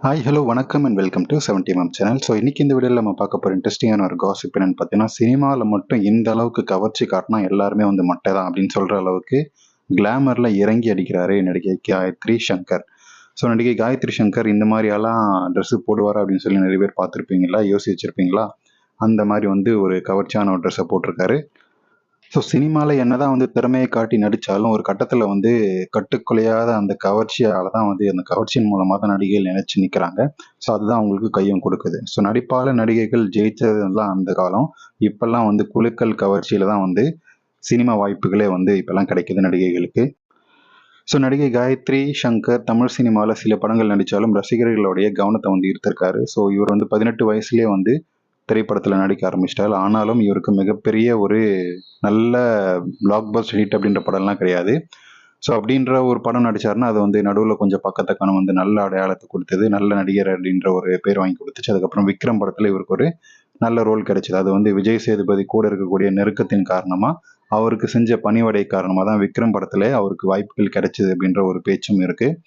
Hi hello வணக்கம் and welcome to seventy M channel so இன்றைக்கி இந்த வீடியோவில் நம்ம பார்க்க போகிற இன்ட்ரெஸ்டிங்கான ஒரு காசிப் என்னன்னு பார்த்தீங்கன்னா சினிமாவில் மட்டும் இந்த அளவுக்கு கவர்ச்சி காட்டினா எல்லாருமே வந்து மட்டை தான் அப்படின்னு சொல்கிற அளவுக்கு கிளாமரில் இறங்கி அடிக்கிறாரு நடிகை காயத்ரி சங்கர். ஸோ நடிகை காயத்ரி சங்கர் இந்த மாதிரியெல்லாம் ட்ரெஸ்ஸு போடுவார் அப்படின்னு சொல்லி நிறைய பேர் பார்த்துருப்பீங்களா? யோசிச்சிருப்பீங்களா? அந்த மாதிரி வந்து ஒரு கவர்ச்சியான ஒரு ட்ரெஸ்ஸை போட்டிருக்காரு. ஸோ சினிமாவில் என்னதான் வந்து திறமையை காட்டி நடித்தாலும் ஒரு கட்டத்தில் வந்து கட்டுக்குலையாத அந்த கவர்ச்சியால் தான் வந்து அந்த கவர்ச்சியின் மூலமாக தான் நடிகைகள் நினைச்சு நிற்கிறாங்க ஸோ அதுதான் அவங்களுக்கு கையும் கொடுக்குது. ஸோ நடிப்பால நடிகைகள் ஜெயிச்சதெல்லாம் அந்த காலம். இப்போல்லாம் வந்து குழுக்கள் கவர்ச்சியில் தான் வந்து சினிமா வாய்ப்புகளே வந்து இப்போல்லாம் கிடைக்குது நடிகைகளுக்கு. ஸோ நடிகை காயத்ரி சங்கர் தமிழ் சினிமாவில் சில படங்கள் நடித்தாலும் ரசிகர்களுடைய கவனத்தை வந்து ஈர்த்திருக்காரு. ஸோ இவர் வந்து பதினெட்டு வயசுலேயே வந்து திரைப்படத்தில் நடிக்க ஆரம்பிச்சிட்டார். ஆனாலும் இவருக்கு மிகப்பெரிய ஒரு நல்ல பிளாக் பஸ்ட் ஹிட் அப்படின்ற படம்லாம் கிடையாது. ஸோ அப்படின்ற ஒரு படம் நடித்தாருன்னா அது வந்து நடுவில் கொஞ்சம் பக்கத்தக்கான வந்து நல்ல அடையாளத்தை கொடுத்தது நல்ல நடிகர் அப்படின்ற ஒரு பேர் வாங்கி கொடுத்துச்சு. அதுக்கப்புறம் விக்ரம் படத்தில் இவருக்கு ஒரு நல்ல ரோல் கிடைச்சது. அது வந்து விஜய் சேதுபதி கூட இருக்கக்கூடிய நெருக்கத்தின் காரணமாக அவருக்கு செஞ்ச பணிவடை காரணமாக தான் விக்ரம் படத்தில் அவருக்கு வாய்ப்புகள் கிடைச்சிது அப்படின்ற ஒரு பேச்சும் இருக்குது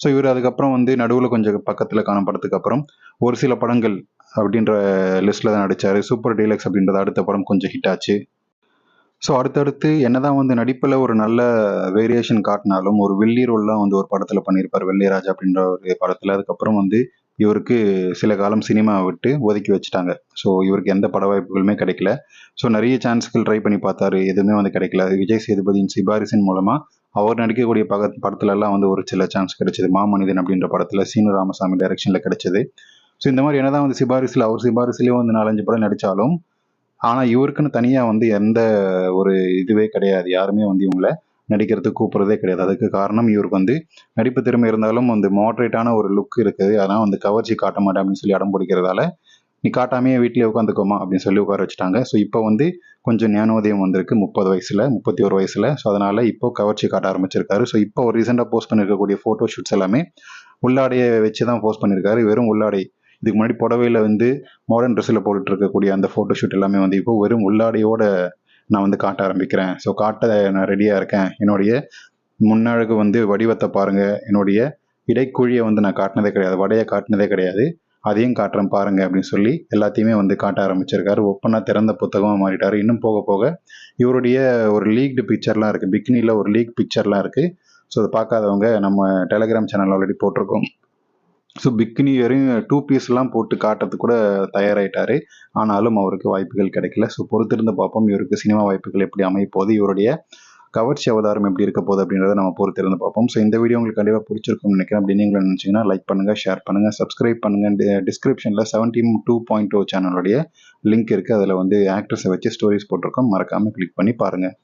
ஸோ இவர் அதுக்கப்புறம் வந்து நடுவில் கொஞ்சம் பக்கத்தில் காணப்படத்துக்கு அப்புறம் ஒரு சில படங்கள் அப்படின்ற லிஸ்ட்டில் தான் நடித்தார் சூப்பர் டீலக்ஸ் அப்படின்றது அடுத்த படம் கொஞ்சம் ஹிட் ஆச்சு. ஸோ அடுத்தடுத்து என்னதான் வந்து நடிப்பில் ஒரு நல்ல வேரியேஷன் காட்டினாலும் ஒரு வெள்ளி ரோல்லாம் வந்து ஒரு படத்தில் பண்ணியிருப்பார் வெள்ளிராஜ் அப்படின்ற ஒரு படத்தில். அதுக்கப்புறம் வந்து இவருக்கு சில காலம் சினிமாவை விட்டு ஒதுக்கி வச்சுட்டாங்க. ஸோ இவருக்கு எந்த பட வாய்ப்புகளுமே கிடைக்கல. ஸோ நிறைய சான்ஸ்கள் ட்ரை பண்ணி பார்த்தாரு. எதுவுமே வந்து கிடைக்கல. விஜய் சேதுபதியின் சிபாரிசின் மூலமாக அவர் நடிக்கக்கூடிய பக படத்துலலாம் வந்து ஒரு சில சான்ஸ் கிடைச்சது. மாமனிதன் அப்படின்ற படத்தில் சீனு ராமசாமி டைரக்ஷனில் கிடைச்சது. ஸோ இந்த மாதிரி என்னதான் வந்து சிபாரிசில் அவர் சிபாரிசுலேயே வந்து நாலஞ்சு படம் நடித்தாலும் ஆனால் இவருக்குன்னு தனியாக வந்து எந்த ஒரு இதுவே கிடையாது. யாருமே வந்து இவங்களை நடிக்கிறதுக்கு கூப்பிட்றதே கிடையாது. அதுக்கு காரணம் இவருக்கு வந்து நடிப்பு திறமை இருந்தாலும் வந்து மாட்ரேட்டான ஒரு லுக் இருக்குது அதனால் வந்து கவர்ச்சி காட்ட மாட்டேன் அப்படின்னு சொல்லி அடம் பிடிக்கிறதால நீ காட்டாமே வீட்டிலே உட்காந்துக்கோமா அப்படின்னு சொல்லி உட்கார வச்சுட்டாங்க. ஸோ இப்போ வந்து கொஞ்சம் ஞானோதயம் வந்திருக்கு முப்பது வயசில் முப்பத்தி ஒரு வயசில். ஸோ அதனால் இப்போ கவர்ச்சி காட்ட ஆரம்பிச்சிருக்காரு. ஸோ இப்போ ஒரு ரீசெண்டாக போஸ்ட் பண்ணியிருக்கக்கூடிய ஃபோட்டோ ஷூட்ஸ் எல்லாமே உள்ளாடையை வச்சு தான் போஸ்ட் பண்ணியிருக்காரு வெறும் உள்ளாடை இதுக்கு முன்னாடி புடவையில் வந்து மாடர்ன் ட்ரெஸ்ஸில் போட்டுட்டு இருக்கக்கூடிய அந்த ஃபோட்டோ ஷூட் எல்லாமே வந்து இப்போ வெறும் உள்ளாடையோட நான் வந்து காட்ட ஆரம்பிக்கிறேன். ஸோ காட்ட நான் ரெடியாக இருக்கேன். என்னுடைய முன்னழகு வந்து வடிவத்தை பாருங்கள் என்னுடைய இடைக்குழியை வந்து நான் காட்டினதே கிடையாது. வடையை காட்டினதே கிடையாது. அதையும் காட்டுறேன் பாருங்க அப்படின்னு சொல்லி எல்லாத்தையுமே வந்து காட்ட ஆரம்பிச்சிருக்காரு. ஒப்பனா திறந்த புத்தகமாக மாறிட்டார். இன்னும் போக போக இவருடைய ஒரு லீக்டு பிக்சர்லாம் இருக்குது பிக்னியில் ஒரு லீக் பிக்சர்லாம் இருக்குது ஸோ அதை பார்க்காதவங்க நம்ம டெலகிராம் சேனல் ஆல்ரெடி போட்டிருக்கோம். ஸோ பிக்னி வரையும் டூ பீஸ்லாம் போட்டு காட்டுறதுக்கு கூட தயாராகிட்டாரு ஆனாலும் அவருக்கு வாய்ப்புகள் கிடைக்கல. ஸோ பொறுத்திருந்து பார்ப்போம். இவருக்கு சினிமா வாய்ப்புகள் எப்படி அமைப்போது இவருடைய கவர்ச்சி அவதாரம் எப்படி இருக்க போகுது அப்படின்றத நம்ம பொறுத்திருந்து பார்ப்போம். ஸோ இந்த வீடியோ உங்களுக்கு கண்டிப்பாக பிடிச்சிருக்கும்னு நினைக்கிறேன். அப்படின்னு நீங்களும் நினச்சிங்கன்னா லைக் பண்ணுங்கள் ஷேர் பண்ணுங்கள் சப்ஸ்கிரைப் பண்ணுங்கள் டிஸ்கிரிப்ஷனில் செவன்டீன் டூ பாயிண்ட் டூ சேனலுடைய oh லிங்க் இருக்குது அதில் வந்து ஆக்ட்ரஸை வச்சு ஸ்டோரிஸ் போட்டிருக்கோம். மறக்காமல் கிளிக் பண்ணி பாருங்கள்